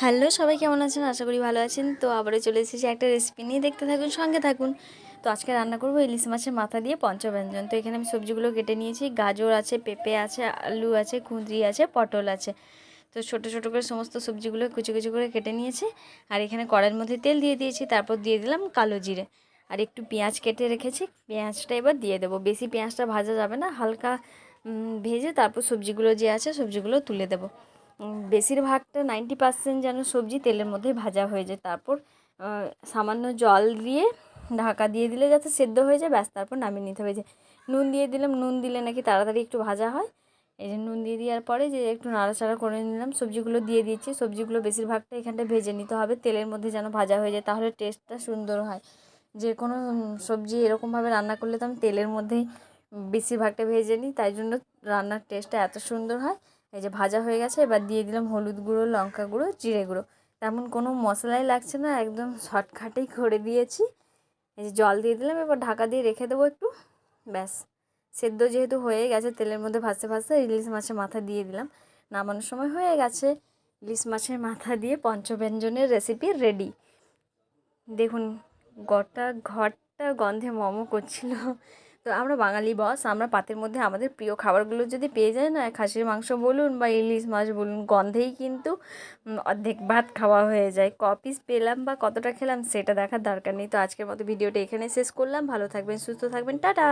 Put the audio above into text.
Hello, সবাই কেমন আছেন? আশা করি ভালো আছেন। তো আবারও চলে এসেছি একটা রেসিপি নিয়ে। দেখতে থাকুন, সঙ্গে থাকুন। তো আজকে রান্না করব ইলিশ মাছের মাথা দিয়ে পঞ্চব্যঞ্জন। তো এখানে আমি সবজিগুলো কেটে নিয়েছি। গাজর আছে, পেঁপে আছে, আলু আছে কুঁদরি আছে, পটল আছে। তো ছোটো ছোটো করে সমস্ত সবজিগুলো কুচি কুচি করে কেটে নিয়েছি। আর এখানে কড়াইয়ের মধ্যে তেল দিয়ে দিয়েছি। তারপর দিয়ে দিলাম কালো জিরে। আর একটু পেঁয়াজ কেটে রেখেছি। পেঁয়াজটা এবার দিয়ে দেবো। বেশি পেঁয়াজটা ভাজা যাবে না। হালকা ভেজে তারপর সবজিগুলো যে আছে, সবজিগুলো তুলে দেবো। বেশিরভাগটা নাইনটি পার্সেন্ট যেন সবজি তেলের মধ্যে ভাজা হয়ে যায়। তারপর সামান্য জল দিয়ে ঢাকা দিয়ে দিলে যাতে সেদ্ধ হয়ে যায়, ব্যাস, তারপর নামিয়ে নিতে হবে। যে নুন দিয়ে দিলাম, নুন দিলে নাকি তাড়াতাড়ি একটু ভাজা হয়। এই যে নুন দিয়ে দেওয়ার পরে যে একটু নাড়াচাড়া করে নিলাম, সবজিগুলো দিয়ে দিয়েছি। সবজিগুলো বেশিরভাগটা এখানটা ভেজে নিতে হবে, তেলের মধ্যে যেন ভাজা হয়ে যায়, তাহলে টেস্টটা সুন্দর হয়। যে কোনো সবজি এরকমভাবে রান্না করলে তো আমি তেলের মধ্যেই বেশিরভাগটা ভেজে নিই, তাই জন্য রান্নার টেস্টটা এত সুন্দর হয়। এই যে ভাজা হয়ে গেছে, এবার দিয়ে দিলাম হলুদ গুঁড়ো, লঙ্কা গুঁড়ো, জিরে গুঁড়ো। তেমন কোনো মশলাই লাগছে না, একদম শর্টকাটেই করে দিয়েছি। এই যে জল দিয়ে দিলাম, এবার ঢাকা দিয়ে রেখে দেবো একটু। ব্যাস, সেদ্ধ যেহেতু হয়ে গেছে, তেলের মধ্যে ভাসতে ভাসতে ইলিশ মাছের মাথা দিয়ে দিলাম। নামানোর সময় হয়ে গেছে, ইলিশ মাছের মাথা দিয়ে পঞ্চব্যঞ্জনের রেসিপি রেডি দেখুন, গোটা ঘরটা গন্ধে মমো করছিল। তো আমরা বাঙালি বস আমরা পাতের মধ্যে আমাদের প্রিয় খাবারগুলো যদি পেয়ে যায় না, খাসির মাংস বলুন বা ইলিশ মাছ বলুন, গন্ধেই কিন্তু অর্ধেক ভাত খাওয়া হয়ে যায়। ক পিস পেলাম বা কতটা খেলাম সেটা দেখার দরকার নেই। তো আজকের মতো ভিডিওটা এখানে শেষ করলাম। ভালো থাকবেন, সুস্থ থাকবেন। টাটা!